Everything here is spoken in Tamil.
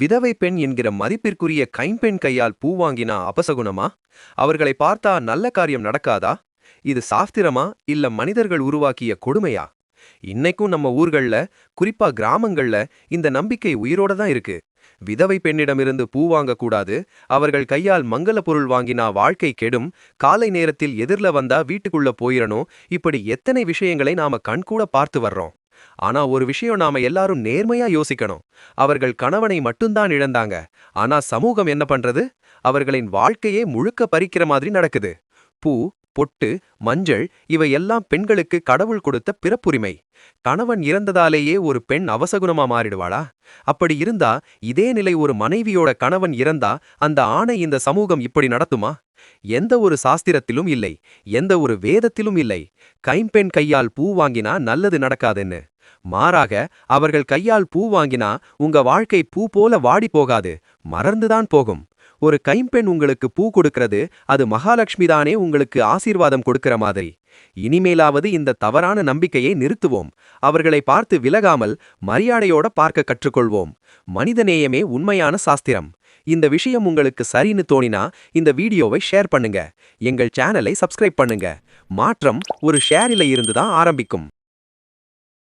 விதவை பெண் என்கிற மதிப்பிற்குரிய கைம்பெண் கையால் பூ வாங்கினா அபசகுணமா? அவர்களை பார்த்தா நல்ல காரியம் நடக்காதா? இது சாஸ்திரமா இல்ல மனிதர்கள் உருவாக்கிய கொடுமையா? இன்னைக்கும் நம்ம ஊர்கள்ல குறிப்பா கிராமங்கள்ல இந்த நம்பிக்கை உயிரோட தான் இருக்கு. விதவை பெண்ணிடமிருந்து பூ வாங்கக்கூடாது அவர்கள் கையால் மங்கள பொருள் வாங்கினா வாழ்க்கை கெடும் காலை நேரத்தில் எதிர்ல வந்தா வீட்டுக்குள்ள போயிடணும் இப்படி எத்தனை விஷயங்களை நாம கண்கூட பார்த்து வர்றோம். ஆனா ஒரு விஷயம் நாம எல்லாரும் நேர்மையா யோசிக்கணும். அவர்கள் கணவனை மட்டும்தான் இழந்தாங்க. ஆனா சமூகம் என்ன பண்றது? அவர்களின் வாழ்க்கையே முழுக்க பறிக்கிற மாதிரி நடக்குது. பூ பொட்டு மஞ்சள் இவை எல்லாம் பெண்களுக்கு கடவுள் கொடுத்த பிறப்புரிமை. கணவன் இறந்ததாலேயே ஒரு பெண் அவசகுணமா மாறிடுவாளா? அப்படி இருந்தா இதே நிலை ஒரு மனைவியோட கணவன் இறந்தா அந்த ஆணை இந்த சமூகம் இப்படி நடத்துமா? எந்த ஒரு சாஸ்திரத்திலும் இல்லை. எந்த ஒரு வேதத்திலும் இல்லை. கைம்பெண் கையால் பூ வாங்கினா நல்லது நடக்காதுன்னு. மாறாக அவர்கள் கையால் பூ வாங்கினா உங்க வாழ்க்கை பூ போல வாடி போகாது மறந்துதான் போகும். ஒரு கைம்பெண் உங்களுக்கு பூ கொடுக்கிறது அது மகாலட்சுமி தானே உங்களுக்கு ஆசீர்வாதம் கொடுக்கிற மாதிரி. இனிமேலாவது இந்த தவறான நம்பிக்கையை நிறுத்துவோம். அவர்களை பார்த்து விலகாமல் மரியாதையோட பார்க்க கற்றுக்கொள்வோம். மனிதநேயமே உண்மையான சாஸ்திரம். இந்த விஷயம் உங்களுக்கு சரின்னு தோணினா இந்த வீடியோவை ஷேர் பண்ணுங்க. எங்கள் சேனலை சப்ஸ்கிரைப் பண்ணுங்க. மாற்றம் ஒரு ஷேரில இருந்து தான் ஆரம்பிக்கும்.